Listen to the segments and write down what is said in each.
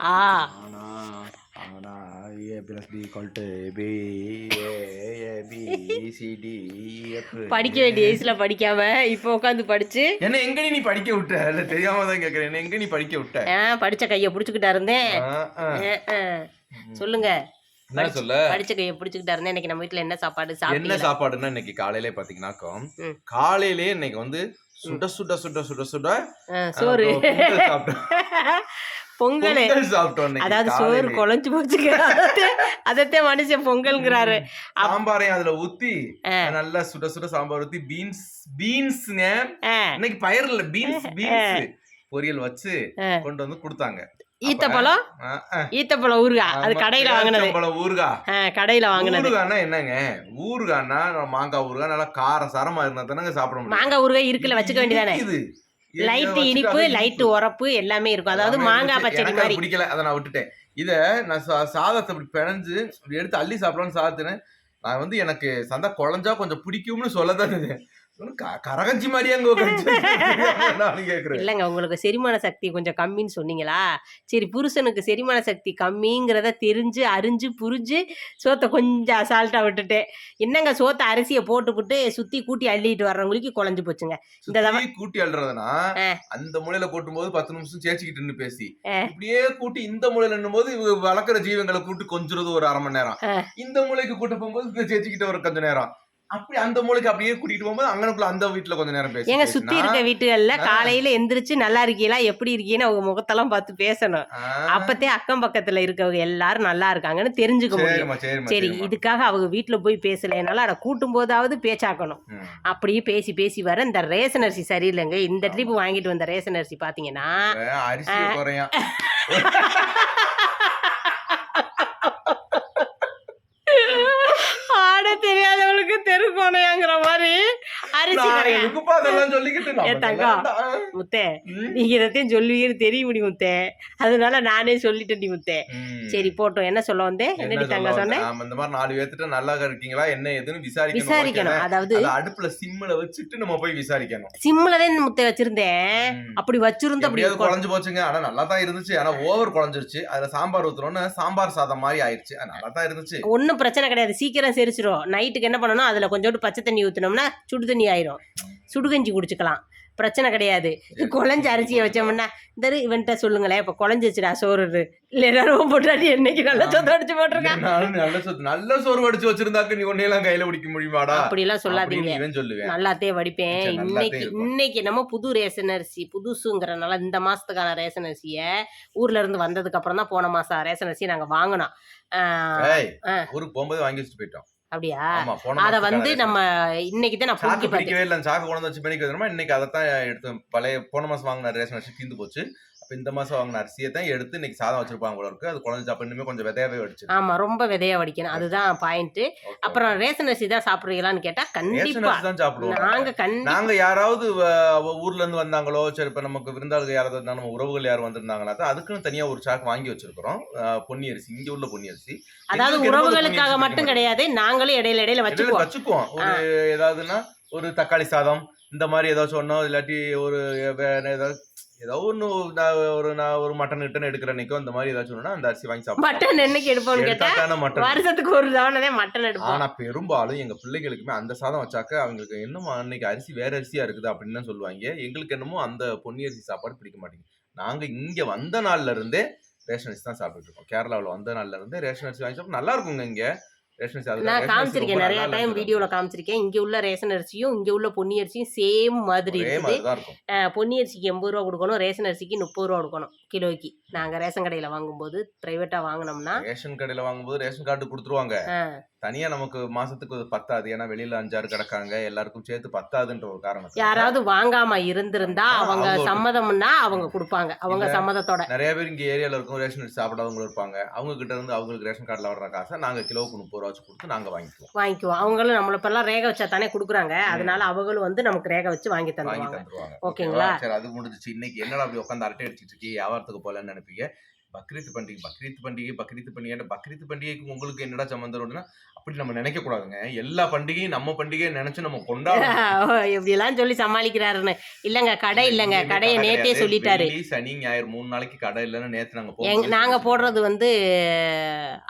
ஆ. ஆனா ஆனா A plus B A A B C D F படிக்க வேண்டிய ஏஜ்ல படிக்காம இப்போ உட்காந்து படிச்சு. என்ன எங்க நீ படிக்க விட்ட? இல்ல தெரியாம தான் கேக்குறேன். எங்க நீ படிக்க விட்ட? ஆ, படிச்ச கையை பிடிச்சிக்கிட்டா இருந்தேன். சொல்லுங்க. என்ன சொல்ல? படிச்ச கையை பிடிச்சிக்கிட்டா இருந்தேன். இன்னைக்கு நம்ம வீட்ல என்ன சாப்பாடு? என்ன சாப்பாடுன்னா இன்னைக்கு காலையிலே பாத்தீங்கன்னாக்கும் ம். காலையிலே இன்னைக்கு வந்து சுட சுட சுட சுட சுட சோறு. சாப்பிட்டோம். பொங்கல். அதாவது சோறு. குழஞ்சு போச்சுங்க அதத்தே- மனுஷன் பொங்கல்ங்கிறாரு. சாம்பாரையும் அதுல ஊத்தி. நல்லா சுட சுட சாம்பார் ஊத்தி பீன்ஸ் பீன்ஸ்ங்க. இன்னைக்கு பயிர் இல்ல பீன்ஸ் பீன்ஸ். பொரியல் வச்சு. கொண்டு வந்து கொடுத்தாங்க. ஈத்தப்பழம். ஈத்தப்பழம் ஊறுகாய் அது கடையில வாங்கினது. ஆ, கடையில வாங்கினது. ஊறுகாய்னா என்னங்க? ஊறுகாய்னா மாங்காய் ஊறுகாய் நல்லா காரம் சரமா இருந்தா தானங்க சாப்பிட முடியும். மாங்காய் ஊறுகாய் இருக்குல்ல வச்சுக்க வேண்டியதானே? இது லைட் இனிப்பு லைட் உரப்பு எல்லாமே இருக்கும். அதாவது மாங்காய் பச்சடி மாதிரி. பிடிக்கல. அதை நான் விட்டுட்டேன். இத நான் சாதத்தை இப்படி பிணைஞ்சு எடுத்து அள்ளி சாப்பிடலாம்னு சாதத்துன்னு. நான் வந்து எனக்கு சந்தா குழஞ்சா கொஞ்சம் பிடிக்கும்னு சொல்லதான் கரகஞ்சி மாதிரியே அங்க கேக்குறேன். இல்லைங்க உங்களுக்கு செரிமான சக்தி கொஞ்சம் கம்மின்னு சொன்னீங்களா? சரி புருஷனுக்கு செரிமான சக்தி கம்மிங்கிறத தெரிஞ்சு அறிஞ்சு புரிஞ்சு சோத்தை கொஞ்சம் அசால்ட்டா விட்டுட்டேன். என்னங்க சோத்தை அரிசியை போட்டுப்புட்டு சுத்தி கூட்டி அள்ளிட்டு வர்றவங்களுக்கு குழஞ்சு போச்சுங்க. இந்த தடவை- கூட்டி அள்ளுறதுனா. அந்த மூலையில கூட்டும் போது பத்து நிமிஷம் சேச்சிக்கிட்டு பேசி. இப்படியே கூட்டி இந்த மூலையில நின்னும் போது வளர்க்குற ஜீவங்களை கூட்டி கொஞ்சுறது ஒரு அரை மணி நேரம். இந்த மூலைக்கு கூட்ட போகும்போது சேச்சிக்கிட்ட ஒரு கொஞ்ச நேரம். அப்படி அந்த மூலைக்கு அப்படியே கூட்டிட்டு போகும்போது அங்கனக்குள்ள அந்த வீட்டுல கொஞ்ச நேரம் பேசி பேசினா, சுத்தி இருக்க வீட்டுகள்ல. காலையில எந்திரிச்சு நல்லா இருக்கீங்களா எப்படி இருக்கீங்கன்னு அவங்க முகத்தெல்லாம் பார்த்து பேசணும். அப்பத்தே அக்கம் பக்கத்துல இருக்கவங்க எல்லாரும் நல்லா இருக்காங்கன்னு தெரிஞ்சுக்க முடியும். சரி. இதுக்காக அவங்க வீட்டுல போய் பேசலைனால அதை கூட்டும் போதாவது பேச்சாக்கணும். அப்படியே பேசி பேசி வர இந்த ரேஷன் அரிசி சரியில்லைங்க. இந்த ட்ரிப் வாங்கிட்டு வந்த ரேஷன் அரிசி பாத்தீங்கன்னா இப்ப அரிசி குறையும் ஆட தெரியாதவளுக்கு தெருக்கோணையாங்கிற மாதிரி முத்தே. நீங்க இதத்தையும் சொல்லுவீங்கன்னு தெரிய முடியும் முத்தே. அதனால நானே சொல்லிட்டேன் முத்தே. சரி போட்டோம். என்ன சொல்ல வந்தேன் என்ன என்னடி தங்க சொன்னேன் இந்த மாதிரி நாலு பேர்த்துட்டு நல்லா இருக்கீங்களா? என்ன ஏதுன்னு விசாரிக்கணும் விசாரிக்கணும்? அதாவது அதை அடுப்புல சிம்ல வச்சுட்டு நம்ம போய் விசாரிக்கணும். சிம்ல தான் முத்தை வச்சிருந்தேன். அப்படி வச்சிருந்த அப்படி எப்படியாவது குழஞ்சு போச்சுங்க. ஆனா நல்லா தான் இருந்துச்சு. ஆனா ஓவர் குழஞ்சிருச்சு. அதுல சாம்பார் ஊத்துறோன்னு சாம்பார் சாதம் மாதிரி ஆயிடுச்சு அது நல்லா தான் இருந்துச்சு. ஒன்றும் பிரச்சனை கிடையாது. சீக்கிரம் செரிச்சிரும். நைட்டுக்கு என்ன பண்ணணும்? அதில் கொஞ்சோண்டு பச்சை தண்ணி ஊற்றினோம்னா சுடு தண்ணி ஆயிரும். சுடுகஞ்சி குடிச்சுக்கலாம். பிரச்சனை கிடையாது. குழஞ்ச அரிசியை வச்சோம்னா இந்த இவன்கிட்ட சொல்லுங்களேன் இப்போ குழஞ்சிச்சுடா சோறு இல்லை எல்லாரும் போட்டாடி என்னைக்கு நல்லா சொத்து அடிச்சு போட்டிருக்கான் நல்ல சோறு நல்ல சோறு வடிச்சு வச்சிருந்தாக்க நீ ஒன்னையெல்லாம் கையில பிடிக்க முடியுமாடா? அப்படிலாம் சொல்லாதீங்க. சொல்லுவேன். நல்லாத்தே வடிப்பேன். இன்னைக்கு. இன்னைக்கு நம்ம புது ரேஷன் அரிசி புதுசுங்கிறனால இந்த மாசத்துக்கான ரேஷன் அரிசியை ஊர்ல இருந்து வந்ததுக்கு அப்புறம் தான் போன மாசம் ரேஷன் அரிசி நாங்க வாங்கினோம். ஊருக்கு போகும்போது வாங்கி வச்சுட்டு போயிட்டோம். அப்படியா? அத வந்து. நம்ம இன்னைக்கு தான் நான் சாக்கு பிடிக்கவே இல்லை சாக்கு கொண்டு வந்து வச்சு வைக்கணுமா இன்னைக்கு அதை தான் எடுத்து பழைய போன மாசம் வாங்கின ரேஷன் அரிசி தீந்து போச்சு. அப்ப இந்த மாசம் வாங்கின அரிசியை தான் எடுத்து இன்னைக்கு சாதம் வச்சிருப்பாங்க போல இருக்கு. அது குழந்தை அப்ப இன்னுமே கொஞ்சம் விதையாவே வடிச்சு ஆமா ரொம்ப விதையா வடிக்கணும். அதுதான் பாயிண்ட் அப்புறம் ரேஷன் அரிசி தான் சாப்பிடுறீங்களான்னு கேட்டா ரேஷன் கண்டிப்பா. அரிசி தான் சாப்பிடுவோம். நாங்க கண்டி நாங்க யாராவது ஊர்ல இருந்து வந்தாங்களோ சரி இப்ப நமக்கு விருந்தாளுக்கு யாராவது இருந்தா நம்ம உறவுகள் யாரும் வந்திருந்தாங்கன்னா தான் அதுக்குன்னு தனியா ஒரு சாக்கு வாங்கி வச்சிருக்கிறோம். பொன்னி அரிசி. இங்க உள்ள பொன்னி அரிசி. அதாவது உறவுகளுக்காக மட்டும் கிடையாது. நாங்களும் இடையில இடையில வச்சுக்குவோம். வச்சுக்குவோம். ஒரு ஏதாவதுன்னா ஒரு தக்காளி சாதம் இந்த மாதிரி ஏதாச்சும் ஒண்ணோ இல்லாட்டி ஒரு ஏதாவது ஏதோ ஒண்ணு நான் ஒரு நான் ஒரு மட்டன் கிட்டன் எடுக்கிற அன்னைக்கோ இந்த மாதிரி ஏதாச்சும் அந்த அரிசி வாங்கி சாப்பிடுவோம். மட்டன் என்னைக்கு எடுப்போம்னு கேட்டா எடுத்தாத்தானே மட்டன் வருஷத்துக்கு ஒரு தவணை மட்டன் எடுப்போம். ஆனா பெரும்பாலும் எங்க பிள்ளைகளுக்குமே அந்த சாதம் வச்சாக்க அவங்களுக்கு என்னமோ அன்னைக்கு அரிசி வேற அரிசியா இருக்குது அப்படின்னு தான் சொல்லுவாங்க. எங்களுக்கு என்னமோ அந்த பொன்னி அரிசி சாப்பாடு பிடிக்க மாட்டேங்குது. நாங்க இங்க வந்த நாள்ல இருந்தே ரேஷன் அரிசி தான் சாப்பிட்டுட்டு இருக்கோம். கேரளாவுல வந்த நாள்ல இருந்தே ரேஷன் அரிசி வாங்கி சாப்பிட்டு நல்லா இருக்குங்க இங்க. நான் காமிச்சிருக்கேன். நிறைய டைம். வீடியோல காமிச்சிருக்கேன். இங்க உள்ள ரேஷன் அரிசியும் இங்க உள்ள பொன்னி அரிசியும் சேம் மாதிரி இருக்குது. பொன்னி அரிசிக்கு எண்பது ரூபா கொடுக்கணும் ரேஷன் அரிசிக்கு முப்பது ரூபா கொடுக்கணும் கிலோக்கு. நாங்க ரேஷன் கடையில வாங்கும்போது பிரைவேட்டா வாங்கினோம்னா ரேஷன் கடையில வாங்கும்போது ரேஷன் கார்டு கொடுத்துருவாங்க. தனியா நமக்கு மாசத்துக்கு பத்தாது. ஏன்னா வெளியில அஞ்சாறு கிடக்காங்க. எல்லாருக்கும் சேர்த்து பத்தாதுன்ற ஒரு காரணம் யாராவது வாங்காம இருந்திருந்தா அவங்க சம்மதம்னா அவங்க கொடுப்பாங்க. அவங்க. சம்மதத்தோட. நிறைய பேர் இங்க ஏரியால இருக்கும். ரேஷன் அரிசி சாப்பிடாதவங்களும் இருப்பாங்க. அவங்க கிட்ட இருந்து அவங்களுக்கு ரேஷன் கார்டுல வர்ற காசை நாங்க கிலோவுக்கு முப்பது ரூபா வச்சு கொடுத்து நாங்க வாங்கிக்குவோம். வாங்கிக்குவோம். அவங்களும் நம்மள இப்பெல்லாம் ரேக வச்சா தானே கொடுக்குறாங்க. அதனால அவங்களும் வந்து நமக்கு ரேக வச்சு வாங்கி வாங்கி தந்துருவாங்க. தந்துருவாங்க ஓகேங்களா? சரி அது முடிஞ்சுச்சு. இன்னைக்கு என்னடா அப்படி உட்காந்து அரட்டை அடிச்சிட்டு இருக்கீங்க வியாபாரத்துக்கு போலன்னு நினைப்பீங்க? பக்ரீத் பண்டிகை பக்ரீத் பண்டிகை பக்ரீத் பண்டிகை பக்ரீத் பண்டிகைக்கு உங்களுக்கு என்னடா சம்மந்தம் அப்படின்னா அப்படி நம்ம நினைக்க கூடாதுங்க. எல்லா பண்டிகையும் நம்ம பண்டிகையை நினைச்சு நம்ம கொண்டாடணும். இப்படியெல்லாம் சொல்லி சமாளிக்கிறாருன்னு. இல்லைங்க கடை இல்லைங்க. கடையை கடை நேத்தே. சொல்லிட்டாரு. சனி ஞாயிறு மூணு நாளைக்கு கடை இல்லைன்னு நேத்து நாங்க போகும்போது நாங்க போடுறது வந்து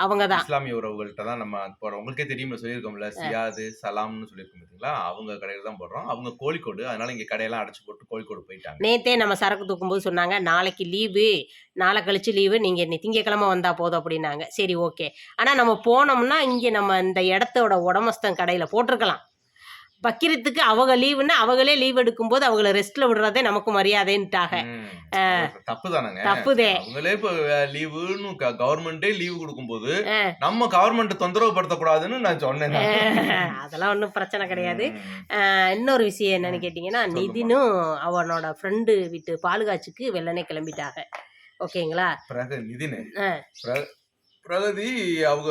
அவங்க தான் இஸ்லாமிய உறவுகள்கிட்ட தான் நம்ம போறோம். உங்களுக்கே தெரியுமா சொல்லியிருக்கோம்ல சியாது சலாம்னு சொல்லியிருக்கோம் பார்த்தீங்களா அவங்க கடையில தான் போடுறோம். அவங்க கோழிக்கோடு. அதனால இங்க கடையெல்லாம் அடைச்சு போட்டு கோழிக்கோடு போயிட்டாங்க. நேத்தே நம்ம சரக்கு தூக்கும்போது சொன்னாங்க நாளைக்கு லீவு. நாளை கழிச்சு லீவு. நீங்க திங்கக்கிழமை வந்தா போதும் அப்படின்னாங்க. சரி ஓகே. ஆனா நம்ம போனோம்னா இங்க நம்ம இந்த இடத்தோட உடமஸ்தன் கடையில போட்டிருக்கலாம். பக்கிரத்துக்கு அவங்க லீவுன்னா அவங்களே லீவ் எடுக்கும்போது அவங்கள ரெஸ்ட்ல விடுறதே நமக்கு மரியாதைன்ட்டாக தப்பு தானங்க தப்புதே. அவங்களே இப்ப லீவுன்னு கவர்மெண்டே லீவு கொடுக்கும்போது. நம்ம கவர்மெண்ட் தொந்தரவு படுத்தக்கூடாதுன்னு நான் சொன்னேன். அதெல்லாம் ஒன்றும் பிரச்சனை கிடையாது. இன்னொரு விஷயம் என்னன்னு கேட்டிங்கன்னா. நிதினும் அவனோட ஃப்ரெண்டு வீட்டு பாலுகாட்சிக்கு வெள்ளனே கிளம்பிட்டாங்க. ஓகேங்களா? பிறகு நிதின். பிரகதி அவங்க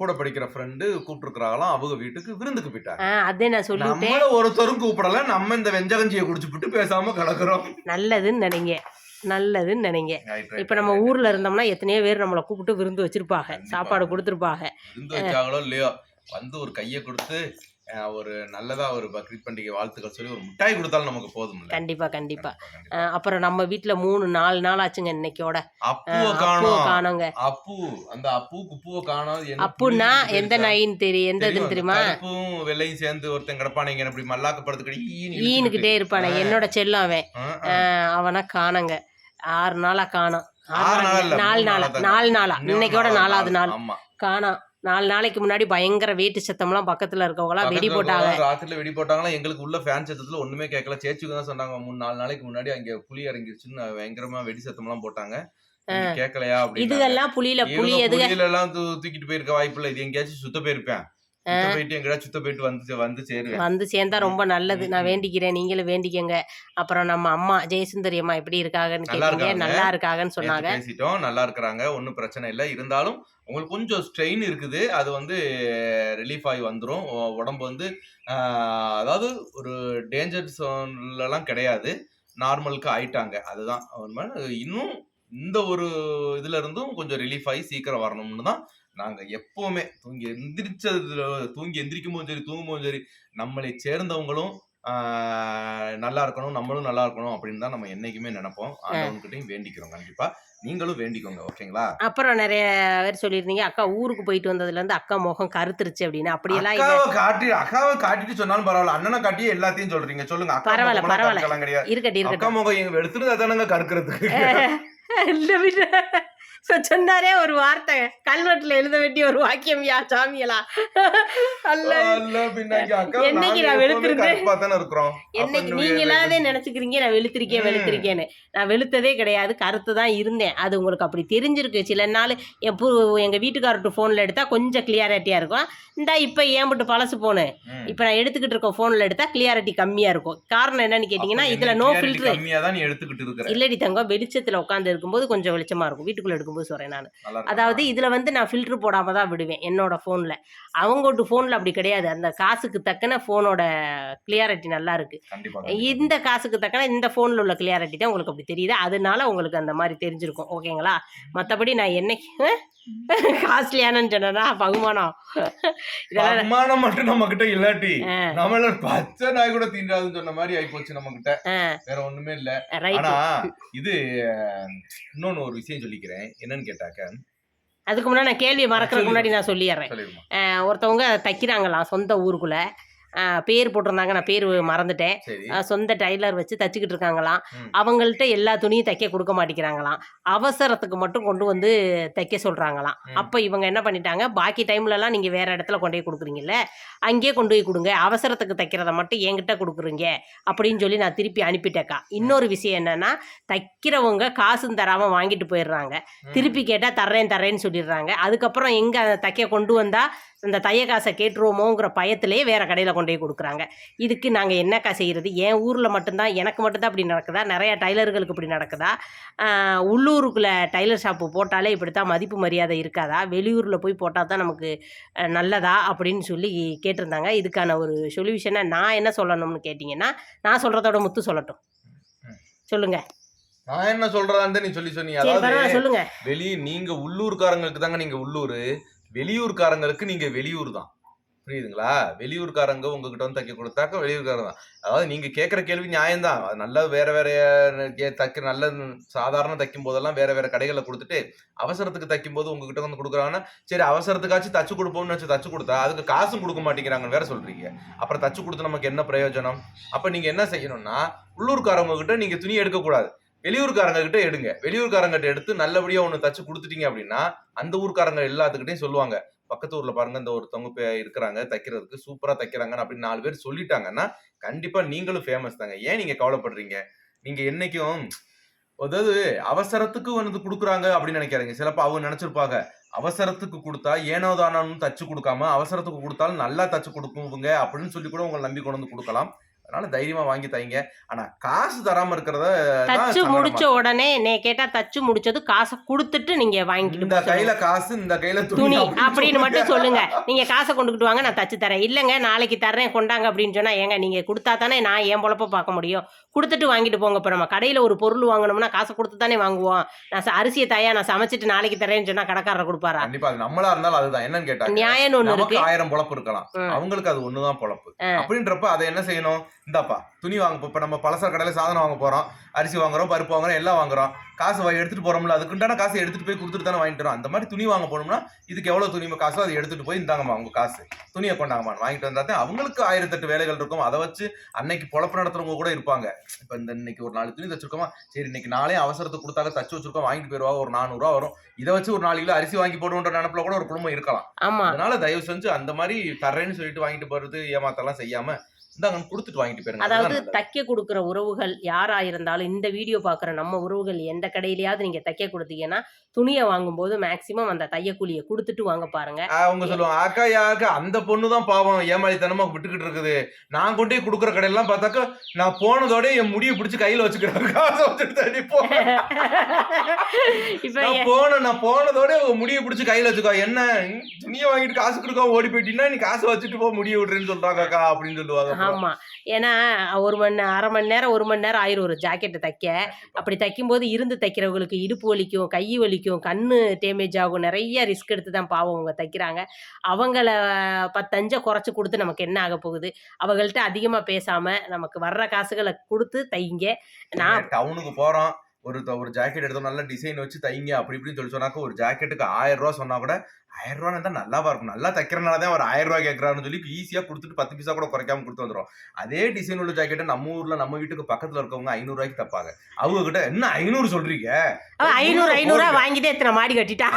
கூட படிக்கிற ஃப்ரெண்டு கூப்பிட்டுருக்காங்களாம் அவங்க வீட்டுக்கு விருந்துக்கு போயிட்டாங்க. அதே நான் சொல்லிவிட்டேன் நம்மள ஒருத்தரும் கூப்பிடல. நம்ம இந்த வெஞ்சகஞ்சியை குடிச்சுப்புட்டு பேசாம கிடக்குறோம். நல்லதுன்னு நினைங்க. நல்லதுன்னு நினைங்க. இப்போ நம்ம. ஊர்ல இருந்தோம்னா எத்தனையோ பேர் நம்மளை கூப்பிட்டு விருந்து வச்சிருப்பாங்க. சாப்பாடு கொடுத்துருப்பாங்க. விருந்து வச்சாங்களோ இல்லையோ வந்து ஒரு கையை கொடுத்து ஒரு நல்லதா ஒரு பக்ரீத் பண்டிகை வாழ்த்துக்கள் சொல்லி ஒரு மிட்டாய் கொடுத்தாலும் நமக்கு போதும் கண்டிப்பா கண்டிப்பா. அப்புறம் நம்ம வீட்ல மூணு நாலு நாள் ஆச்சுங்க இன்னைக்கோட காணோங்க. அப்பு அந்த அப்பு குப்புவை காணோம். புழுங்கிட்டு எந்த? நாயின்னு தெரியும் எந்த இதுன்னு தெரியுமா? கருப்பும் வெள்ளையும் சேர்ந்து ஒருத்தன் கிடப்பானீங்க இப்படி மல்லாக்கப்படுறதுக்கு ஈனுக்கிட்டே இருப்பானே. என்னோட செல்லம் அவன். அவனை காணங்க. ஆறு நாளா காணோம். நாலு நாளா. நாலு நாளா. இன்னைக்கோட நாலாவது நாள். காணோம். நாலு நாளைக்கு முன்னாடி பயங்கர வெயிட்டு சத்தம்லாம் பக்கத்துல இருக்கவங்களாம் வெடி போட்டாங்க. ராத்திரில வெடி போட்டாங்களா எங்களுக்கு உள்ள ஃபேன் சத்தத்துல ஒண்ணுமே கேட்கல சேச்சுக்கு தான் சொன்னாங்க மூணு நாலு நாளைக்கு முன்னாடி அங்க புலி இறங்கிருச்சுன்னு பயங்கரமா வெடி சத்தம் எல்லாம் போட்டாங்க கேட்கலையா இதுகெல்லாம் புலியில புலி புலியில எல்லாம் தூக்கிட்டு போயிருக்க வாய்ப்பு இல்ல. இது எங்கேயாச்சும் சுத்த போயிருப்பேன். போயிட்டு எங்கடா சுத்த போயிட்டு வந்து வந்து சேருவேன் வந்து சேர்ந்தா ரொம்ப நல்லது. நான். வேண்டிக்கிறேன். நீங்களும் வேண்டிக்கங்க. அப்புறம் நம்ம அம்மா ஜெயசுந்தரி அம்மா எப்படி இருக்காங்கன்னு கேட்டீங்க. நல்லா இருக்காங்கன்னு சொன்னாங்க. பேசிட்டோம். நல்லா இருக்கிறாங்க ஒன்றும் பிரச்சனை இல்லை. இருந்தாலும் உங்களுக்கு கொஞ்சம் ஸ்ட்ரெயின் இருக்குது. அது வந்து ரிலீஃப் ஆகி வந்துடும் உடம்பு வந்து அதாவது ஒரு டேஞ்சர் எல்லாம் கிடையாது. நார்மலுக்கு ஆயிட்டாங்க. அதுதான். இன்னும் இந்த ஒரு இதுல இருந்தும் கொஞ்சம் ரிலீஃப் ஆகி சீக்கிரம் வரணும்னு தான் நாங்க எப்பவுமே தூங்கி எந்திரிச்சதுல தூங்கி எந்திரிக்கும் போதும் சரி தூங்கும் போதும் சரி நம்மளை சேர்ந்தவங்களும் நல்லா இருக்கணும் நம்மளும் நல்லா இருக்கணும் அப்படின்னு தான் நம்ம என்னைக்குமே நினைப்போம். ஆண்டவன்கிட்டயும் வேண்டிக்கிறோம் கண்டிப்பா. நீங்களும் வேண்டிக்கோங்க ஓகேங்களா? அப்புறம் நிறைய பேர் சொல்லியிருந்தீங்க அக்கா ஊருக்கு போயிட்டு வந்ததுல இருந்து அக்கா முகம் கருத்துருச்சு அப்படின்னு. அப்படியெல்லாம் அக்காவை காட்டி அக்காவை காட்டிட்டு சொன்னாலும் பரவாயில்ல அண்ணனை காட்டி எல்லாத்தையும் சொல்றீங்க. சொல்லுங்க அக்கா பரவாயில்ல, பரவாயில்ல. கிடையாது. இருக்கட்டும் அக்கா முகம் எங்க எடுத்துட்டு தானங்க கருக்கிறதுக்கு? சொன்னாரே ஒரு வார்த்தை. கல்வெட்டுல எழுத வேண்டிய ஒரு வாக்கியம் யா சாமியலா அல்ல என்னைக்கு நான் இருக்கிறோம். என்னைக்கு நீங்களாவே நினைச்சுக்கிறீங்க நான் வெளுத்திருக்கேன். வெளுத்திருக்கேன்னு. நான் வெளுத்ததே கிடையாது கருத்து தான் இருந்தேன். அது உங்களுக்கு அப்படி தெரிஞ்சிருக்கு. சில நாள் என் பூ எங்க வீட்டுக்காரர்கிட்ட ஃபோனில் எடுத்தா கொஞ்சம் கிளியாரிட்டியா இருக்கும். இந்தா இப்போ ஏன்பட்டு பழசு போனு. இப்போ நான் எடுத்துக்கிட்டு இருக்க ஃபோனில் எடுத்தா கிளியாரிட்டி கம்மியா இருக்கும். காரணம் என்னன்னு கேட்டிங்கன்னா இதுல நோ ஃபில்டர் இல்லடி தங்கம் வெளிச்சத்துல உட்காந்து இருக்கும்போது கொஞ்சம் வெளிச்சமா இருக்கும். வீட்டுக்குள்ள எடுக்கும்போது சொல்றேன் நான்? அதாவது இதுல வந்து நான் ஃபில்டர் போடாம தான் விடுவேன் என்னோட ஃபோன்ல அவங்கோட்டு ஃபோன்ல அப்படி கிடையாது. அந்த காசுக்கு தக்கன ஃபோனோட கிளியாரிட்டி நல்லா இருக்கு. கண்டிப்பா கண்டிப்பா. இந்த காசுக்கு தக்கன இந்த ஃபோனில் உள்ள கிளியாரிட்டி தான் உங்களுக்கு அப்படி தெரியுது. அதனால உங்களுக்கு அந்த மாதிரி தெரிஞ்சிருக்கும். ஓகேங்களா? மற்றபடி நான் என்னைக்கு காஸ்ட்லியானு சொன்னா பகுமானம். பகுமானம் மட்டும் நம்ம கிட்ட இல்லாட்டி ஆ. நம்மள பச்சை நாய் கூட தீண்டாதுன்னு சொன்ன மாதிரி ஆயிப்போச்சு நம்ம கிட்ட வேற ஒண்ணுமே இல்ல. ஆனா இது இன்னொன்னு ஒரு விஷயம் சொல்லிக்கிறேன். என்னன்னு கேட்டாக்க அதுக்கு முன்னாடி நான் கேள்வியை மறக்கிறதுக்கு முன்னாடி நான் சொல்லிடுறேன். ஒருத்தவங்க தைக்கிறாங்களாம் சொந்த ஊருக்குள்ள. பேர் போட்டிருந்தாங்க. நான் பேர் மறந்துட்டேன். சொந்த டைலர் வச்சு தச்சுக்கிட்டு இருக்காங்களாம். அவங்கள்ட்ட எல்லா துணியும் தைக்க கொடுக்க மாட்டேங்கிறாங்களாம். அவசரத்துக்கு மட்டும் கொண்டு வந்து தைக்க சொல்றாங்களாம். ம். அப்போ இவங்க என்ன பண்ணிட்டாங்க? பாக்கி டைம்லலாம் நீங்கள் வேற இடத்துல கொண்டு போய் கொடுக்குறீங்கல்ல? அங்கேயே கொண்டு போய் கொடுங்க. அவசரத்துக்கு தைக்கிறத மட்டும் என்கிட்ட கொடுக்குறீங்க. அப்படின்னு சொல்லி நான் திருப்பி அனுப்பிட்டேக்கா. இன்னொரு விஷயம் என்னன்னா தைக்கிறவங்க காசும் தராமல் வாங்கிட்டு போயிடுறாங்க. திருப்பி கேட்டால் தர்றேன் தர்றேன்னு சொல்லிடுறாங்க. அதுக்கப்புறம் எங்கே தைக்க கொண்டு வந்தா அந்த தைய காசை கேட்டுருவோமோங்கிற பயத்திலேயே வேற கடையில் கொண்டு போய் கொடுக்குறாங்க. இதுக்கு நாங்கள் என்னக்கா செய்கிறது என் ஊரில் மட்டும்தான் எனக்கு மட்டும்தான் இப்படி நடக்குதா? நிறைய டைலர்களுக்கு இப்படி நடக்குதா? உள்ளூருக்குள்ளே டைலர் ஷாப்பு போட்டாலே இப்படி தான் மதிப்பு மரியாதை இருக்காதா? வெளியூரில் போய் போட்டால் தான் நமக்கு நல்லதா? அப்படின்னு சொல்லி கேட்டிருந்தாங்க. இதுக்கான ஒரு சொல்யூஷனை நான் என்ன சொல்லணும்னு கேட்டிங்கன்னா நான் சொல்கிறதோட முத்து சொல்லட்டும். சொல்லுங்க. நான் என்ன சொல்றதான்னு நீ சொல்லி சொன்னீங்க அதாவது சொல்லுங்க. வெளியே நீங்க உள்ளூர்காரங்களுக்கு தாங்க நீங்க உள்ளூர். வெளியூர்காரங்களுக்கு நீங்க வெளியூர் தான். புரியுதுங்களா? வெளியூர்காரங்க உங்ககிட்ட வந்து தைக்க கொடுத்தாக்க வெளியூர்காரங்க தான். அதாவது நீங்க கேட்குற கேள்வி நியாயம்தான். அது வேற வேற தைக்க நல்ல சாதாரண தைக்கும் போதெல்லாம் வேற வேற கடைகளில் கொடுத்துட்டு அவசரத்துக்கு தைக்கும் போது உங்ககிட்ட வந்து கொடுக்குறாங்கன்னா சரி அவசரத்துக்காச்சும் தச்சு கொடுப்போம்னு வச்சு தச்சு கொடுத்தா அதுக்கு காசும் கொடுக்க மாட்டேங்கிறாங்கன்னு வேற சொல்றீங்க. அப்புறம் தச்சு கொடுத்து நமக்கு என்ன பிரயோஜனம்? அப்ப நீங்க என்ன செய்யணும்னா உள்ளூர்காரங்க கிட்ட நீங்க துணி எடுக்கக்கூடாது. வெளியூர்காரங்க கிட்ட எடுங்க. வெளியூர்காரங்க கிட்ட எடுத்து நல்லபடியா ஒன்று தச்சு கொடுத்துட்டீங்க அப்படின்னா அந்த ஊர்க்காரங்க எல்லாத்துக்கிட்டையும் சொல்லுவாங்க பக்கத்து ஊர்ல பாருங்க இந்த ஒருத்தவங்க இப்ப இருக்கிறாங்க தைக்கிறதுக்கு சூப்பரா தைக்கிறாங்கன்னு அப்படின்னு நாலு பேர் சொல்லிட்டாங்கன்னா கண்டிப்பா நீங்களும் ஃபேமஸ் தாங்க. ஏன் நீங்க கவலைப்படுறீங்க? நீங்க என்னைக்கும் அதாவது அவசரத்துக்கு வந்து கொடுக்குறாங்க அப்படின்னு நினைக்கிறாங்க சிலப்போ அவங்க நினைச்சிருப்பாங்க அவசரத்துக்கு கொடுத்தா ஏனோ தானோன்னு தச்சு கொடுக்காம அவசரத்துக்கு கொடுத்தாலும் நல்லா தச்சு கொடுக்குங்க அப்படின்னு சொல்லி கூட உங்களை நம்பி கொண்டு வந்து கொடுக்கலாம். அதனால தைரியமா வாங்கி தைங்க. ஆனா காசு தராம இருக்கிறத தச்சு முடிச்ச உடனே நே கேட்டா தச்சு முடிச்சது காசை கொடுத்துட்டு நீங்க வாங்கிட்டு இந்த. கையில காசு இந்த கையில துணி அப்படின்னு மட்டும் சொல்லுங்க. நீங்க காசை கொண்டுக்கிட்டு வாங்க நான் தச்சு தரேன். இல்லைங்க நாளைக்கு தர்றேன் கொண்டாங்க அப்படின்னு சொன்னா ஏங்க நீங்க கொடுத்தா தானே நான் என் பொழப்ப பார்க்க முடியும். கொடுத்துட்டு வாங்கிட்டு போங்க இப்போ நம்ம கடையில ஒரு பொருள் வாங்கணும்னா காசை கொடுத்து தானே வாங்குவோம். நான் அரிசியை தாயா நான் சமைச்சிட்டு நாளைக்கு தரேன்னு சொன்னா கடைக்காரர் கொடுப்பாரா? கண்டிப்பா அது நம்மளா இருந்தாலும் அதுதான். என்னன்னு கேட்டாங்க நியாயம்னு ஒண்ணு இருக்கு. ஆயிரம் பொழப்பு இருக்கலாம். அவங்களுக்கு அது ஒண்ணுதான் பொழப்பு. அப்படின்றப்ப அதை என்ன செய்யணும்? இந்தாப்பா துணி வாங்க இப்ப நம்ம பலசர கடையில சாதனம் வாங்க போறோம். அரிசி வாங்குறோம் பருப்பு வாங்குறோம் எல்லாம் வாங்குறோம். காசு எடுத்துட்டு போறோம்ல அதுக்குண்டான காசு எடுத்துட்டு போய் கொடுத்துட்டு தானே வாங்கிட்டு வரோம். அந்த மாதிரி துணி வாங்க போனோம்னா இதுக்கு எவ்வளவு துணி காசோ அதை எடுத்துட்டு போய் இந்தாங்கம்மா உங்க காசு. துணியை கொண்டாங்கம்மா வாங்கிட்டு வந்தா தான் அவங்களுக்கு ஆயிரத்தெட்டு வேலைகள் இருக்கும். அதை வச்சு அன்னைக்கு பொழப்பு நடத்துறவங்க கூட இருப்பாங்க. இப்ப இந்த இன்னைக்கு ஒரு நாலு துணி தச்சிருக்கோமா? சரி இன்னைக்கு நாளே அவசரத்துக்கு கொடுத்தாக்க தச்சு வச்சிருக்கோம் வாங்கிட்டு போயிருவாங்க ஒரு நானூறுரூவா வரும். இதை வச்சு ஒரு நாலு கிலோ அரிசி வாங்கி போடுவோன்ற நினப்புல கூட ஒரு குடும்பம் இருக்கலாம். அதனால தயவு செஞ்சு அந்த மாதிரி தர்றேன்னு சொல்லிட்டு வாங்கிட்டு போறது ஏமாத்தெல்லாம் செய்யாம இந்தாங்க கொடுத்துட்டு வாங்கிட்டு போயிருங்க. அதாவது. தைக்க கொடுக்குற உறவுகள் யாரா இருந்தாலும் இந்த வீடியோ பார்க்குற நம்ம உறவுகள் எந்த கடையிலயாவது நீங்க தைக்க கொடுத்தீங்கன்னா துணியை வாங்கும்போது மேக்சிமம் அந்த தையக்கூலியை கொடுத்துட்டு வாங்க பாருங்க. அவங்க சொல்லுவாங்க அக்கா யாக்கா அந்த பொண்ணு தான் பாவம். ஏமாளித்தனமா விட்டுக்கிட்டு இருக்குது. நான் கொண்டு கொடுக்குற கடையெல்லாம் பார்த்தாக்கா நான் போனதோட என் முடியை பிடிச்சி கையில வச்சுக்கிறேன் காசை வச்சுட்டு தள்ளி போ இப்ப நான் போன நான் போனதோட முடியை பிடிச்சி கையில வச்சுக்கோ. என்ன? துணியை வாங்கிட்டு காசு கொடுக்காம ஓடி போயிட்டீங்கன்னா நீ காசை வச்சுட்டு போ முடிய விடுறேன்னு சொல்றாங்க அக்கா அப்படின்னு சொல்லுவாங்க அப்புறம். ஆமா. ஏன்னா ஒரு மணி அரை மணி நேரம் ஒரு மணி நேரம் ஆயிரும் ஒரு ஜாக்கெட்டை தைக்க. அப்படி தைக்கும்போது இருந்து தைக்கிறவங்களுக்கு இடுப்பு வலிக்கும் கை வலிக்கும் கண்ணு டேமேஜ் ஆகும். நிறைய ரிஸ்க் எடுத்து தான் பாவம் அவங்க தைக்கிறாங்க. அவங்கள பத்தஞ்சை குறைச்சி கொடுத்து நமக்கு என்ன ஆக போகுது? அவங்கள்ட்ட அதிகமாக பேசாம நமக்கு வர்ற காசுகளை கொடுத்து தைங்க. நான் டவுனுக்கு போறோம். ஒரு ஒரு ஜாக்கெட் எடுத்தோம் நல்ல டிசைன் வச்சு தைங்க அப்படி இப்படின்னு சொல்லி சொன்னாக்க ஒரு ஜாக்கெட்டுக்கு ஆயிரம் ரூபா சொன்னா கூட ஆயிரம் ரூபா தான் நல்லாவா இருக்கும். நல்லா தைக்கிறனால தான் ஒரு ஆயிரம் ரூபாய் கேட்கறாருன்னு சொல்லி ஈஸியா கொடுத்துட்டு பத்து பைசா கூட குறைக்காம கொடுத்து வந்துடும் அதே டிசைன் உள்ள ஜாக்கெட்டை நம்ம ஊர்ல நம்ம வீட்டுக்கு பக்கத்துல இருக்கவங்க ஐநூறு ரூபாய்க்கு தப்பாங்க. அவங்க கிட்ட என்ன ஐநூறு சொல்றீங்க? ஐநூறு போடுங்க. வாங்கிட்டே எத்தனை மாடி கட்டிட்டா.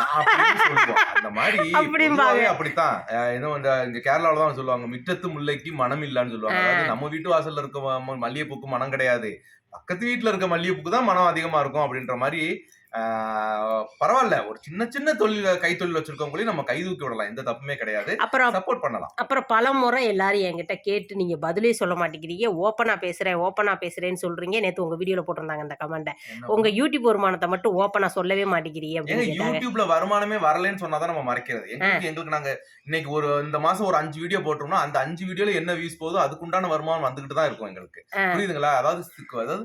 அந்த மாதிரி அப்படித்தான். இன்னும் இந்த இங்க கேரளாவில தான் சொல்லுவாங்க மிட்டத்து முல்லைக்கு மனம் இல்லைன்னு சொல்லுவாங்க. நம்ம வீட்டு வாசல்ல இருக்க மல்லிகைப்பூக்கு மனம் கிடையாது. பக்கத்து வீட்டில் இருக்க மல்லிகைப்பூக்கு தான் மனம் அதிகமாக இருக்கும் அப்படின்ற மாதிரி பரவாயில்ல. ஒரு சின்ன சின்ன தொழில் கைத்தொழில் வச்சிருக்கவங்களையும் நம்ம கை தூக்கி விடலாம். எந்த தப்புமே கிடையாது. அப்புறம் சப்போர்ட் பண்ணலாம். அப்புறம் பல முறை எல்லாரும் என்கிட்ட கேட்டு நீங்க பதிலே சொல்ல மாட்டேங்கிறீங்க. ஓப்பனா பேசுறேன் ஓப்பனா பேசுறேன்னு சொல்றீங்க. நேத்து உங்க வீடியோல போட்டிருந்தாங்க அந்த கமெண்ட்டை என்ன உங்க யூடியூப் வருமானத்தை மட்டும் ஓப்பனா சொல்லவே மாட்டேங்கிறீங்க அப்படின்னு யூடியூப்ல வருமானமே வரலன்னு சொன்னாதான் நம்ம மறைக்கிறது. எங்களுக்கு எங்களுக்கு நாங்க இன்னைக்கு ஒரு இந்த மாசம் ஒரு அஞ்சு வீடியோ போட்டோம்னா அந்த அஞ்சு வீடியோல என்ன வியூஸ் போதோ அதுக்குண்டான வருமானம் வந்துகிட்டு தான் இருக்கும் எங்களுக்கு. புரியுதுங்களா? அதாவது அதாவது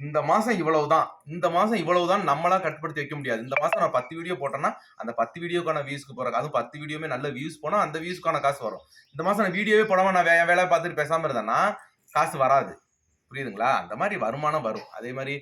இந்த மாசம் இவ்வளவுதான் இந்த மாசம் இவ்வளவுதான் நம்மளா கட்டுப்படுத்தி வைக்க முடியாது. இந்த மாசம் நான் பத்து வீடியோ போட்டேன்னா அந்த பத்து வீடியோக்கான வியூஸ்க்கு போற அதுவும் பத்து வீடியோமே நல்ல வியூஸ் போனா அந்த வியூஸ்க்கான காசு வரும். இந்த மாசம் நான் வீடியோவே போடாம நான் வே- வேலை பார்த்துட்டு பேசாம இருந்தேன்னா காசு வராது. புரியுதுங்களா? அந்த மாதிரி வருமானம் வரும். அதே மாதிரி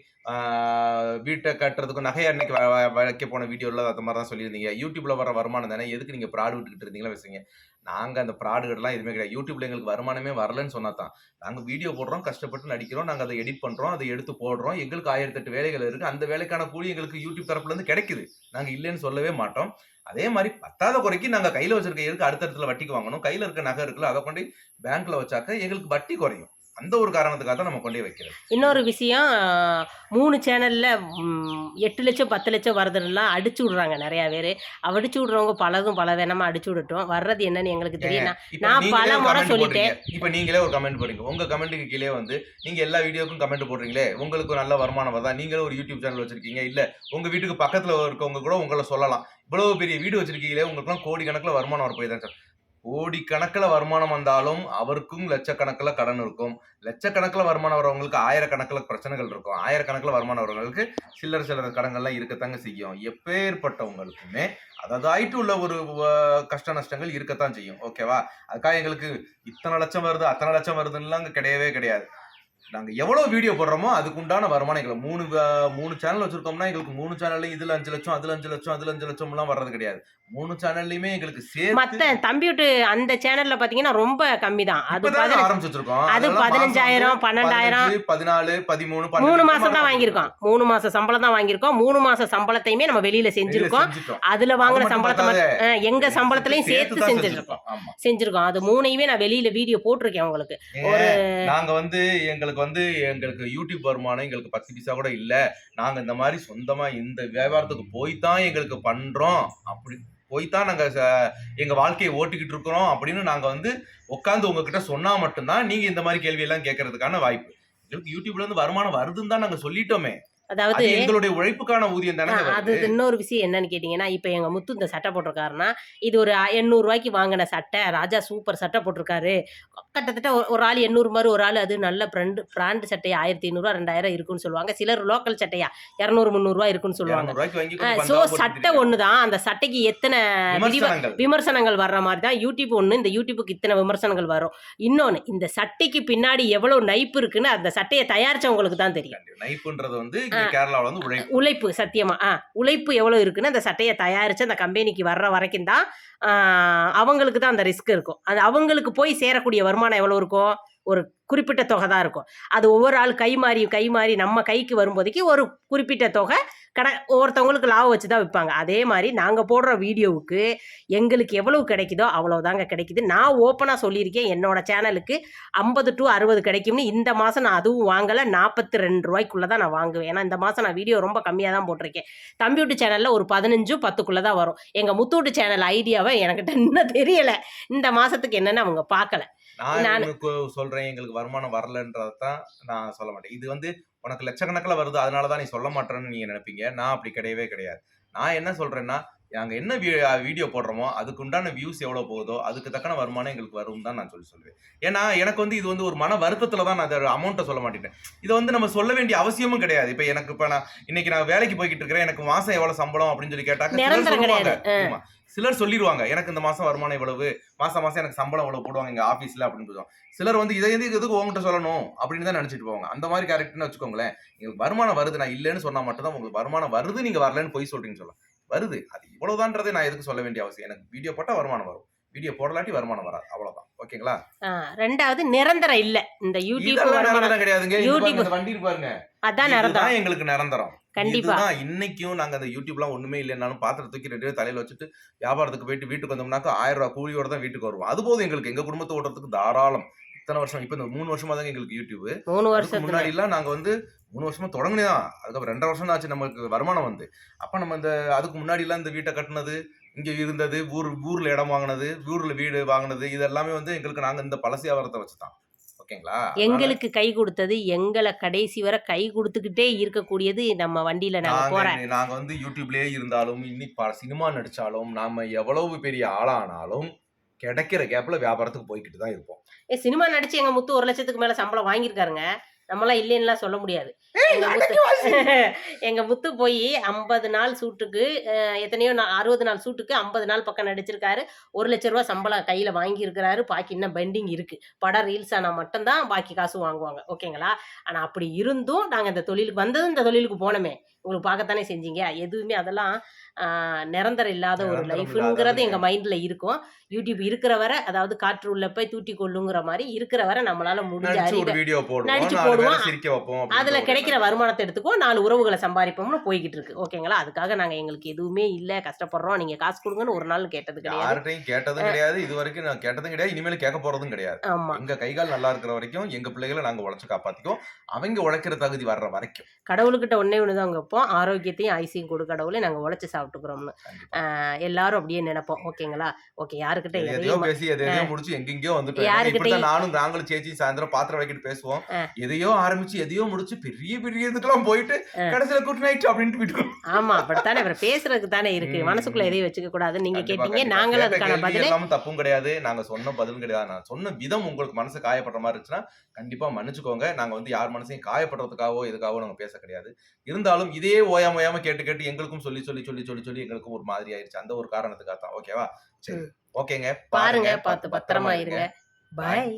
வீட்டை கட்டுறதுக்கு நகை அன்னைக்கு வ- வைக்க போன வீடியோல அந்த மாதிரி தான் சொல்லியிருந்தீங்க யூடியூப்ல வர வருமானம் தானே? எதுக்கு நீங்க ப்ராடு விட்டுக்கிட்டு இருந்தீங்களா வச்சுங்க நாங்க அந்த ப்ராடுகள்லாம் எதுவுமே கிடையாது. யூடியூப்ல எங்களுக்கு வருமானமே வரலன்னு சொன்னா தான். நாங்க வீடியோ போடுறோம் கஷ்டப்பட்டு நடிக்கிறோம் நாங்க அதை எடிட் பண்றோம் அதை எடுத்து போடுறோம். எங்களுக்கு ஆயிரத்தெட்டு வேலைகள் இருக்கு. அந்த வேலைக்கான கூலி எங்களுக்கு யூடியூப் தரப்புல இருந்து கிடைக்குது. நாங்க இல்லைன்னு சொல்லவே மாட்டோம். அதே மாதிரி பத்தாத குறைக்கு நாங்க கையில வச்சிருக்க எதுக்கு அடுத்த இடத்துல வட்டிக்கு வாங்கணும்? கையில இருக்க நகை இருக்குல்ல அதை கொண்டு பேங்க்ல வச்சாக்க எங்களுக்கு வட்டி குறையும். அந்த ஒரு காரணத்துக்காக தான் நம்ம கொண்டு போய் வைக்கிறது. இன்னொரு விஷயம் மூணு சேனல்ல எட்டு லட்சம் பத்து லட்சம் வருதுலாம் அடிச்சு விடுறாங்க நிறைய பேர். அடிச்சு விடுறவங்க பலதும் பல வேணாமா அடிச்சு விடட்டும் வர்றது என்னன்னு எங்களுக்கு தெரியும். நான் நீங்களே பல முறை சொல்லிட்டேன். இப்ப நீங்களே ஒரு கமெண்ட் போடுறீங்க. உங்க கமெண்ட்டுக்கு கீழே வந்து நீங்க எல்லா வீடியோக்கும் கமெண்ட் போடுறீங்களே உங்களுக்கு நல்ல வருமானம் வருதா? நீங்களும் ஒரு யூடியூப் சேனல் வச்சிருக்கீங்க? இல்ல உங்க வீட்டுக்கு பக்கத்துல இருக்கவங்க கூட உங்களை சொல்லலாம். இவ்வளவு பெரிய வீடு வச்சிருக்கீங்களே உங்களுக்கு கோடி கணக்குல வருமானம் வர போய் தான் சார். கோடிக்கணக்கில் வருமானம் வந்தாலும் அவருக்கும் லட்சக்கணக்கில் கடன் இருக்கும். லட்சக்கணக்கில் வருமானம் வரவங்களுக்கு ஆயிரக்கணக்கில் பிரச்சனைகள் இருக்கும். ஆயிரக்கணக்கில் வருமானம் வரவங்களுக்கு சில்லற சில்லற கடன்கள்லாம் இருக்கத்தாங்க செய்யும். எப்பேற்பட்டவங்களுக்குமே அதாயிட்டு உள்ள ஒரு கஷ்ட நஷ்டங்கள் இருக்கத்தான் செய்யும். ஓகேவா? அதுக்காக எங்களுக்கு இத்தனை லட்சம் வருது அத்தனை லட்சம் வருதுன்னுலாம் அங்கே கிடையவே கிடையாது. நாங்க எவ்வளவு வீடியோ போடுறோமோ அதுக்கு உண்டான வருமானம் எங்களுக்கு மூணு மூணு சேனல் வச்சிருக்கோம்னா எங்களுக்கு மூணு சேனல்லையும் இதுல அஞ்சு லட்சம் அதுல அஞ்சு லட்சம் அதுல அஞ்சு லட்சம் எல்லாம் வர்றது கிடையாது. மூணு சேனல்லையுமே எங்களுக்கு மத்த சேர்த்து தம்பி விட்டு அந்த சேனல்ல பாத்தீங்கன்னா ரொம்ப கம்மி தான். அது ஆரம்பிச்சு வச்சிருக்கோம் அது பதினஞ்சாயிரம், பன்னெண்டாயிரம். பதினாலு பதிமூணு மூணு மாசம் தான் வாங்கியிருக்கோம். மூணு மாசம் சம்பளம் தான் வாங்கியிருக்கோம். மூணு மாசம் சம்பளத்தையுமே நம்ம வெளியில செஞ்சிருக்கோம். அதுல அது வாங்குன சம்பளத்தை எங்க சம்பளத்திலையும் சேர்த்து செஞ்சிருக்கோம். செஞ்சிருக்கோம். அது மூணையுமே நான் வெளியில வீடியோ போட்டிருக்கேன் உங்களுக்கு. நாங்க வந்து எங்களுக்கு வந்து எங்களுக்கு யூடியூப் வருமானம் எங்களுக்கு பத்து பைசா கூட இல்ல. நாங்க இந்த மாதிரி சொந்தமா இந்த வியாபாரத்துக்கு போய் தான் எங்களுக்கு பண்றோம். அப்படி போய் தான் நாங்க ச- எங்க வாழ்க்கையை ஓட்டிக்கிட்டு இருக்கிறோம் அப்படின்னு நாங்க வந்து உட்காந்து உங்ககிட்ட சொன்னா மட்டும்தான் நீங்க இந்த மாதிரி கேள்வி எல்லாம் கேட்கறதுக்கான வாய்ப்பு. எங்களுக்கு யூடியூப்ல இருந்து வருமானம் வருதுன்னு தான் நாங்க சொல்லிட்டோமே. அதாவது அது எங்களுடைய உழைப்புக்கான ஊதியம் தானே அது இன்னொரு விஷயம் என்னன்னு கேட்டிங்கன்னா இப்போ எங்கள் முத்து இந்த சட்டை போட்டிருக்காருன்னா இது ஒரு எண்ணூறு ரூபாய்க்கு வாங்கின சட்டை ராஜா சூப்பர் சட்டை போட்டிருக்காரு. கிட்டத்தட்ட ஒரு- ஒரு ஆள் எண்ணூறு மாதிரி ஒரு ஆள் அது நல்ல பிராண்டு பிராண்டு சட்டையா ஆயிரத்தி ஐநூறுரூவா ரெண்டாயிரம் இருக்குன்னு சொல்லுவாங்க. சிலர் லோக்கல் சட்டையா இரநூறு முந்நூறுரூவா இருக்குன்னு சொல்லுவாங்க. ஸோ சட்டை ஒன்று தான். அந்த சட்டைக்கு எத்தனை விமர்சனங்கள். வர்ற மாதிரி தான் யூடியூப் ஒன்று இந்த யூடியூப்புக்கு இத்தனை விமர்சனங்கள் வரும். இன்னொன்று இந்த சட்டைக்கு பின்னாடி எவ்வளோ நைப்பு இருக்குன்னு அந்த சட்டையை தயாரிச்சவங்களுக்கு தான் தெரியும். நைப்புன்றது வந்து கேரளாவுல வந்து உழைப்பு. உழைப்பு சத்தியமா. ஆ உழைப்பு எவ்வளோ இருக்குன்னு அந்த சட்டையை தயாரித்து அந்த கம்பெனிக்கு வர்ற வரைக்கும் தான் அவங்களுக்கு தான் அந்த ரிஸ்க் இருக்கும். அது அவங்களுக்கு போய் சேரக்கூடிய வருமானம் எவ்வளோ இருக்கும் ஒரு குறிப்பிட்ட தொகை தான் இருக்கும். அது ஒவ்வொரு ஆள் கை மாறி கை மாறி நம்ம கைக்கு வரும்போதைக்கு ஒரு குறிப்பிட்ட தொகை கடை ஒவ்வொருத்தவங்களுக்கு லாபம் வச்சு தான் விற்பாங்க அதே மாதிரி நாங்கள் போடுற வீடியோவுக்கு எங்களுக்கு எவ்வளவு கிடைக்குதோ அவ்வளவுதாங்க கிடைக்குது. நான் ஓப்பனாக சொல்லியிருக்கேன் என்னோட சேனலுக்கு ஐம்பது டு அறுபது கிடைக்கும்னு. இந்த மாதம் நான் அதுவும் வாங்கலை. நாற்பத்தி ரெண்டு ரூபாய்க்குள்ளே தான் நான் வாங்குவேன். ஏன்னா இந்த மாதம் நான் வீடியோ ரொம்ப கம்மியாக தான் போட்டிருக்கேன். தம்பியூட்டு சேனலில் ஒரு பதினஞ்சும் பத்துக்குள்ளே தான் வரும். எங்கள் முத்தூட்டு சேனல் ஐடியாவை எனக்கிட்ட இன்னும் தெரியலை. இந்த மாதத்துக்கு என்னென்னு அவங்க பார்க்கல. நான் சொல்றேன் எங்களுக்கு வருமானம் வரலன்றதான் நான் சொல்ல மாட்டேன். இது வந்து உனக்கு லட்சக்கணக்கில் வருது அதனால தான் நீ சொல்ல மாட்டேன்னு நீங்கள் நினைப்பீங்க. நான் அப்படி கிடையவே கிடையாது. நான் என்ன சொல்கிறேன்னா நாங்க என்ன வீடியோ போடுறோமோ அதுக்கு உண்டான வியூஸ் எவ்வளவு போகுதோ அதுக்கு தக்கன வருமானம் எங்களுக்கு வரும் தான் நான் சொல்லி சொல்லுவேன். ஏன்னா எனக்கு வந்து இது வந்து ஒரு மன வருத்தத்துல தான் நான் அந்த அமௌண்ட்டை சொல்ல மாட்டேன். இதை வந்து நம்ம சொல்ல வேண்டிய அவசியமும் கிடையாது. இப்போ எனக்கு இப்போ நான் இன்னைக்கு நான் வேலைக்கு போய்கிட்டு இருக்கிறேன் எனக்கு மாசம் எவ்வளவு சம்பளம் அப்படின்னு சொல்லி கேட்டாக்க சிலர் சொல்லிடுவாங்க எனக்கு இந்த மாசம் வருமானம் இவ்வளவு மாசம் மாசம் எனக்கு சம்பளம் இவ்வளவு போடுவாங்க எங்க ஆபீஸ்ல அப்படின்னு சொல்லுவாங்க. சிலர் வந்து இதை எதுக்கு எதுக்கு உங்ககிட்ட சொல்லணும்? அப்படின்னு தான் நினைச்சிட்டு போவாங்க. அந்த மாதிரி கேரக்டர்னு வச்சுக்கோங்களேன் வருமானம் வருது நான் இல்லைன்னு சொன்னா மட்டும் தான் உங்களுக்கு வருமானம் வருது நீங்க வரலன்னு போய் சொல்றீங்கன்னு சொல்லலாம். வருது. அது இவ்வளவுதான்றதை நான் எதுக்கு சொல்ல வேண்டிய அவசியம்? எனக்கு வீடியோ போட்டா வருமானம் வரும். வீடியோ போடலாட்டி வருமானம் வராது. அவ்வளவுதான். ஓகேங்களா? ரெண்டாவது நிரந்தரம் இல்லை. இந்த யூடியூப் நிரந்தரம் கிடையாதுங்க. வண்டி பாருங்க. அதான் நிரந்தரம். எங்களுக்கு நிரந்தரம். கண்டிப்பா. இன்னைக்கும் நாங்க அந்த யூடியூப்லாம் ஒண்ணுமே இல்லைனாலும் பாத்திரம் தூக்கி ரெண்டு பேரும் தலையில வச்சுட்டு வியாபாரத்துக்கு போயிட்டு வீட்டுக்கு வந்தோம்னாக்கா ஆயிரம் ரூபாய் கூலியோட தான் வீட்டுக்கு வருவோம். அது போதும் எங்களுக்கு. எங்க குடும்பத்தை ஓட்டுறதுக்கு தாராளம். இத்தனை வருஷம். இப்ப இந்த மூணு வருஷமா தாங்க எங்களுக்கு யூடியூப் மூணு வருஷத்துல. முன்னாடி எல்லாம் நாங்க வந்து மூணு வருஷமா தொடங்கினதான் அதுக்கப்புறம் ரெண்டரை வருஷம் தான் ஆச்சு நமக்கு வருமானம் வந்து. அப்ப நம்ம இந்த அதுக்கு முன்னாடி எல்லாம் இந்த வீட்டை கட்டினது இங்க இருந்தது ஊர் ஊர்ல இடம் வாங்கினது ஊர்ல வீடு வாங்கினது இது எல்லாமே வந்து எங்களுக்கு நாங்க இந்த பழசு வியாபாரத்தை வச்சுதான். ஓகேங்களா? எங்களுக்கு கை கொடுத்தது எங்களை கடைசி வரை கை கொடுத்துக்கிட்டே இருக்கக்கூடியது நம்ம வண்டியில நாங்க போற நாங்க வந்து யூடியூப்லயே இருந்தாலும் இன்னைக்கு சினிமா நடிச்சாலும் நாம எவ்வளவு பெரிய ஆளானாலும் கிடைக்கிற கேப்ல வியாபாரத்துக்கு போய்கிட்டு தான் இருப்போம். ஏ சினிமா நடிச்சு எங்க முத்து ஒரு லட்சத்துக்கு மேல சம்பளம் வாங்கியிருக்காருங்க. நம்மளாம் இல்லைன்னுலாம் சொல்ல முடியாது. எங்க முத்து எங்க முத்து போய் ஐம்பது நாள் சூட்டுக்கு எத்தனையோ நாள் அறுபது நாள் சூட்டுக்கு ஐம்பது நாள் பக்கம் நடிச்சிருக்காரு. ஒரு லட்ச ரூபா சம்பளம் கையில வாங்கியிருக்கிறாரு. பாக்கி இன்னும் பெண்டிங் இருக்கு. படம் ரீல்ஸ் ஆனா மட்டும்தான் பாக்கி காசு வாங்குவாங்க. ஓகேங்களா? ஆனா அப்படி இருந்தும் நாங்க இந்த தொழிலுக்கு வந்ததும் இந்த தொழிலுக்கு போனோமே. உங்களுக்கு பார்க்கத்தானே செஞ்சீங்க. எதுவுமே அதெல்லாம் நிரந்தரம் இல்லாத ஒரு லைஃப்ங்கிறது. எங்க மைண்ட்ல இருக்கும். யூடியூப் இருக்கிற வரை அதாவது காற்று உள்ள போய் தூட்டி கொள்ளுங்கிற மாதிரி இருக்கிற வரை நம்மளால முடிஞ்ச அறிவை நடிச்சு போடுவோம். அதுல கிடைக்கிற வருமானத்தை எடுத்துக்கோ நாலு உறவுகளை சம்பாதிப்போம்னு போய்கிட்டு இருக்கு. ஓகேங்களா? அதுக்காக நாங்க எங்களுக்கு எதுவுமே இல்ல. கஷ்டப்படுறோம். நீங்க காசு கொடுங்கன்னு ஒரு நாள் கேட்டது கிடையாது. கேட்டதும் கிடையாது. இது வரைக்கும் நான் கேட்டதும் கிடையாது. இனிமேல் கேட்க போறதும் கிடையாது. ஆமா. எங்க கைகால் நல்லா இருக்கிற வரைக்கும் எங்க பிள்ளைகளை நாங்க உழைச்சு காப்பாத்திக்கோ அவங்க உழைக்கிற தகுதி வர்ற வரைக்கும். கடவுள்கிட்ட ஒன்னே ஒண்ணுதான் அவங்க கொடுப்போம். ஆரோக்கியத்தையும் ஐசியும் கொடு கடவுளே நாங்கள் உழைச்சி சாப்பிட்டுக்கிறோம்னு. எல்லாரும் அப்படியே நினைப்போம். ஓகேங்களா? ஓகே யாருக்கிட்ட எதையோ பேசி எதையோ முடிச்சு எங்கெங்கயோ வந்துட்டோம். யாருக்கிட்டையும் இப்படிதான் நானும் நாங்களும் சேச்சி சாயந்தரம் பாத்திரம் வைக்கிட்டு பேசுவோம். எதையோ ஆரம்பிச்சு எதையோ முடிச்சு பெரிய பெரிய இதுக்கெல்லாம் போயிட்டு கடைசியில குட் நைட் அப்படின்ட்டு வீட்டுக்கு ஆமா அப்படித்தானே அப்புறம் பேசுறதுக்கு தானே இருக்கு. மனசுக்குள்ள எதையும் வச்சுக்க கூடாது நீங்க கேட்டீங்க. நாங்களும் அதுக்கான பதிலை தப்பும் கிடையாது. நாங்க சொன்ன பதிலும் கிடையாது. நான் சொன்ன விதம் உங்களுக்கு மனசு காயப்படுற மாதிரி இருந்துச்சுன்னா கண்டிப்பா மன்னிச்சுக்கோங்க. நாங்க வந்து யார் மனசையும் காயப்படுறதுக்காகவோ எதுக்காகவோ நாங்க பேச கிடையாது. இருந்தாலும் இதே ஓயாம ஓயாம கேட்டு கேட்டு எங்களுக்கும் சொல்லி சொல்லி சொல்லி சொல்லி சொல்லி எங்களுக்கும் ஒரு மாதிரி ஆயிருச்சு. அந்த ஒரு காரணத்துக்காக தான் ஓகேவா? சரி. ஓகேங்க. பாருங்க பார்த்து பத்திரமா இருங்க. பாய்